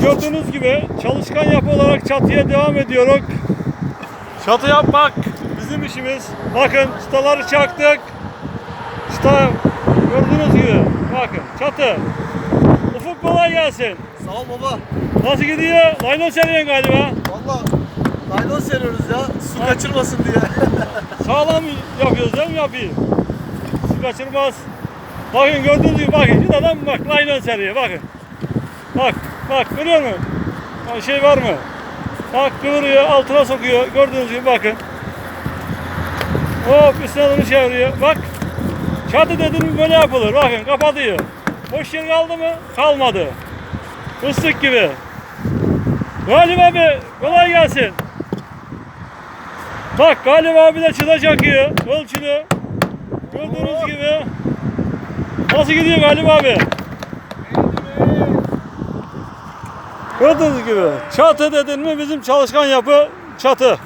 gördüğünüz gibi çalışkan yapı olarak çatıya devam ediyoruz. Çatı yapmak bizim işimiz. Bakın çıtaları çaktık. Çıta gördüğünüz gibi. Bakın çatı. Ufuk kolay gelsin. Sağ ol baba. Nasıl gidiyor? Layno seriyorsun galiba. Valla naylon seriyoruz ya. Su kaçırmasın diye. Sağlam yapıyoruz değil mi yapayım? Su kaçırmaz. Bakın gördüğünüz gibi bakın. Adam bak laynon seriyor bakın. Bak bak görüyor musun? Şey var mı? Bak kıvırıyor altına sokuyor. Gördüğünüz gibi bakın. Hop üstüne doğru çeviriyor. Bak. Çatı dediğim böyle yapılır. Bakın kapatıyor. Boş yer kaldı mı? Kalmadı. Fıstık gibi. Galip abi kolay gelsin. Bak Galip abi de çıta çakıyor. Ölçülü. Gördüğünüz gibi. Nasıl gidiyor Galip abi? Gördüğünüz gibi. Çatı dedin mi bizim çalışkan yapı çatı.